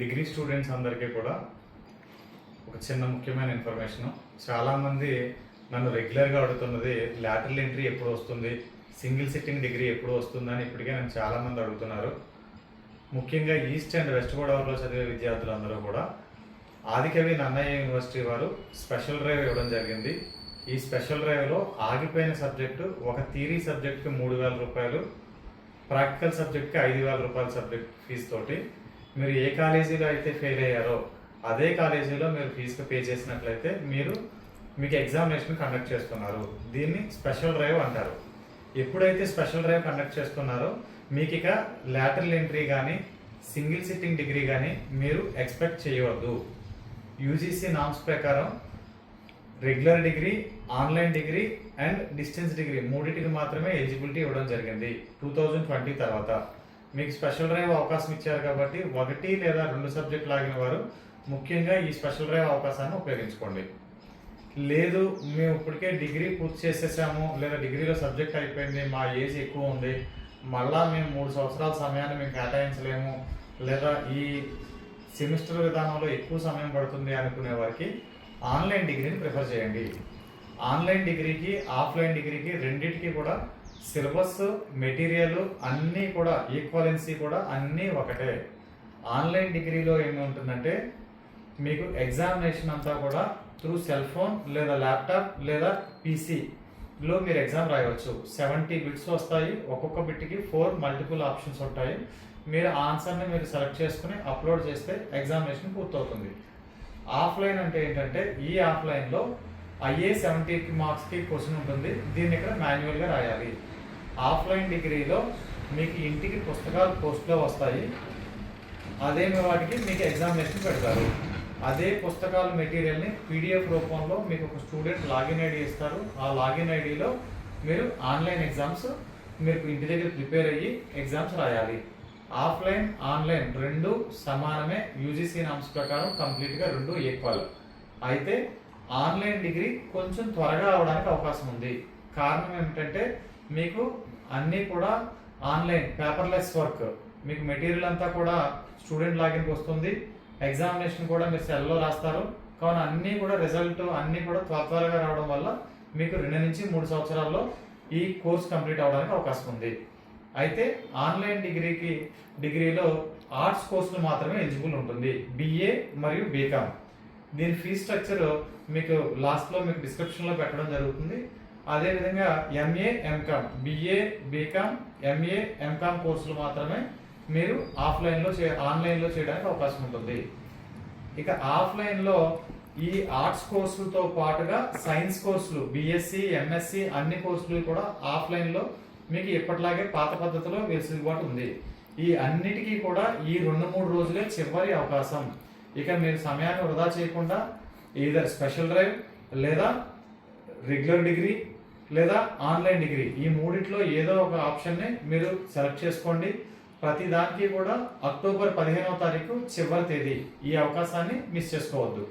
Degree students అందరికీ కూడా ఒక చిన్న ముఖ్యమైన ఇన్ఫర్మేషన్. చాలామంది నన్ను రెగ్యులర్గా అడుగుతున్నది లాటరల్ ఎంట్రీ ఎప్పుడు వస్తుంది? సింగిల్ సిట్టింగ్ డిగ్రీ ఎప్పుడు వస్తుందని ఇప్పటికే నన్ను చాలామంది అడుగుతున్నారు. ముఖ్యంగా ఈస్ట్ అండ్ వెస్ట్ గోదావరిలో చదివే విద్యార్థులందరూ కూడా ఆదికవి నన్నయ్య యూనివర్సిటీ వారు స్పెషల్ డ్రైవ్ ఇవ్వడం జరిగింది. ఈ స్పెషల్ డ్రైవ్లో ఆగిపోయిన సబ్జెక్టు ఒక థీరీ సబ్జెక్ట్కి మూడు వేల రూపాయలు ప్రాక్టికల్ సబ్జెక్ట్కి ఐదు వేల రూపాయల సబ్జెక్ట్ ఫీజుతోటి మీరు ఏ కాలేజీలో అయితే ఫెయిల్ అయ్యారో అదే కాలేజీలో మీరు ఫీజు పే చేసినట్లయితే మీరు మీకు ఎగ్జామినేషన్ కండక్ట్ చేస్తున్నారు. దీన్ని స్పెషల్ డ్రైవ్ అంటారు. ఎప్పుడైతే స్పెషల్ డ్రైవ్ కండక్ట్ చేస్తున్నారో మీకు ఇక లాటరల్ ఎంట్రీ కానీ సింగిల్ సిట్టింగ్ డిగ్రీ కానీ మీరు ఎక్స్పెక్ట్ చేయవద్దు. యూజీసీ నామ్స్ ప్రకారం regular degree online degree and distance degree మూడింటికి మాత్రమే ఎలిజిబిలిటీ ఇవ్వడం జరిగింది. టూ థౌజండ్ ట్వంటీ తర్వాత. మీకు స్పెషల్ డ్రైవ్ అవకాశం ఇచ్చారు కాబట్టి ఒకటి లేదా రెండు సబ్జెక్టులు లాగిన వారు ముఖ్యంగా ఈ స్పెషల్ డ్రైవ్ అవకాశాన్ని ఉపయోగించుకోండి. లేదు మేము ఇప్పటికే డిగ్రీ పూర్తి చేసేసాము లేదా డిగ్రీలో సబ్జెక్ట్ అయిపోయింది మా ఏజ్ ఎక్కువ ఉంది మళ్ళా మేము మూడు సంవత్సరాల సమయాన్ని మేము కేటాయించలేము లేదా ఈ సెమిస్టర్ విధానంలో ఎక్కువ సమయం పడుతుంది అనుకునే వారికి ఆన్లైన్ డిగ్రీని ప్రిఫర్ చేయండి. ఆన్లైన్ డిగ్రీకి ఆఫ్లైన్ డిగ్రీకి రెండింటికి కూడా సిలబస్ మెటీరియల్ అన్నీ కూడా ఈక్వాలెన్సీ కూడా అన్నీ ఒకటే. ఆన్లైన్ డిగ్రీలో ఏమి ఉంటుందంటే మీకు ఎగ్జామినేషన్ అంతా కూడా త్రూ సెల్ ఫోన్ లేదా ల్యాప్టాప్ లేదా పీసీలో మీరు ఎగ్జామ్ రాయవచ్చు. సెవెంటీ బిట్స్ వస్తాయి. ఒక్కొక్క బిట్కి ఫోర్ మల్టిపుల్ ఆప్షన్స్ ఉంటాయి. మీరు ఆన్సర్ని మీరు సెలెక్ట్ చేసుకుని అప్లోడ్ చేస్తే ఎగ్జామినేషన్ పూర్తవుతుంది. ఆఫ్లైన్ అంటే ఏంటంటే ఈ ఆఫ్లైన్లో ఐఏ సెవెంటీ మార్క్స్కి క్వశ్చన్ ఉంటుంది. దీన్ని ఇక్కడ మాన్యువల్గా రాయాలి. ఆఫ్లైన్ డిగ్రీలో మీకు ఇంటికి పుస్తకాలు పోస్ట్లో వస్తాయి. అదే వాటికి మీకు ఎగ్జామినేషన్ పెడతారు. అదే పుస్తకాల మెటీరియల్ని పీడిఎఫ్ రూపంలో మీకు ఒక స్టూడెంట్ లాగిన్ ఐడి ఇస్తారు. ఆ లాగిన్ ఐడిలో మీరు ఆన్లైన్ ఎగ్జామ్స్ మీరు ఇంటి దగ్గర ప్రిపేర్ అయ్యి ఎగ్జామ్స్ రాయాలి. ఆఫ్లైన్ ఆన్లైన్ రెండు సమానమే యూజీసీ నామ్స్ ప్రకారం కంప్లీట్గా రెండు ఈక్వల్. అయితే ఆన్లైన్ డిగ్రీ కొంచెం త్వరగా అవడానికి అవకాశం ఉంది. కారణం ఏమిటంటే మీకు అన్నీ కూడా ఆన్లైన్ పేపర్లెస్ వర్క్. మీకు మెటీరియల్ అంతా కూడా స్టూడెంట్ లాగిన్కి వస్తుంది. ఎగ్జామినేషన్ కూడా మీరు సెల్లో రాస్తారు. కావున అన్నీ కూడా రిజల్ట్ అన్నీ కూడా త్వర త్వరగా రావడం వల్ల మీకు రెండు నుంచి మూడు సంవత్సరాల్లో ఈ కోర్స్ కంప్లీట్ అవడానికి అవకాశం ఉంది. అయితే ఆన్లైన్ డిగ్రీకి డిగ్రీలో ఆర్ట్స్ కోర్సులు మాత్రమే ఎలిజిబుల్ ఉంటుంది. బిఏ మరియు బీకామ్. దీని ఫీ స్ట్రక్చర్ మీకు లాస్ట్లో మీకు డిస్క్రిప్షన్లో పెట్టడం జరుగుతుంది. అదేవిధంగా MA MCom BA BCom MA MCom కోర్సులు మాత్రమే మీరు ఆఫ్లైన్లో చే ఆన్లైన్లో చేయడానికి అవకాశం ఉంటుంది. ఇక ఆఫ్లైన్లో ఈ ఆర్ట్స్ కోర్సులతో పాటుగా సైన్స్ కోర్సులు బిఎస్సి ఎంఎస్సి అన్ని కోర్సులు కూడా ఆఫ్లైన్లో మీకు ఎప్పటిలాగే పాత పద్ధతిలో వెసులుబాటు ఉంది. ఈ అన్నిటికీ కూడా ఈ రెండు మూడు రోజులే చివరి అవకాశం. ఇక మీరు సమయాన్ని వృధా చేయకుండా ఈధర్ స్పెషల్ డ్రైవ్ లేదా రెగ్యులర్ డిగ్రీ లేదా ఆన్లైన్ డిగ్రీ ఈ మూడిట్లో ఏదో ఒక ఆప్షన్ని మీరు సెలెక్ట్ చేసుకోండి. ప్రతి దానికి కూడా అక్టోబర్ పదిహేనవ తారీఖు చివరి తేదీ ఈ అవకాశాన్ని మిస్ చేసుకోవద్దు.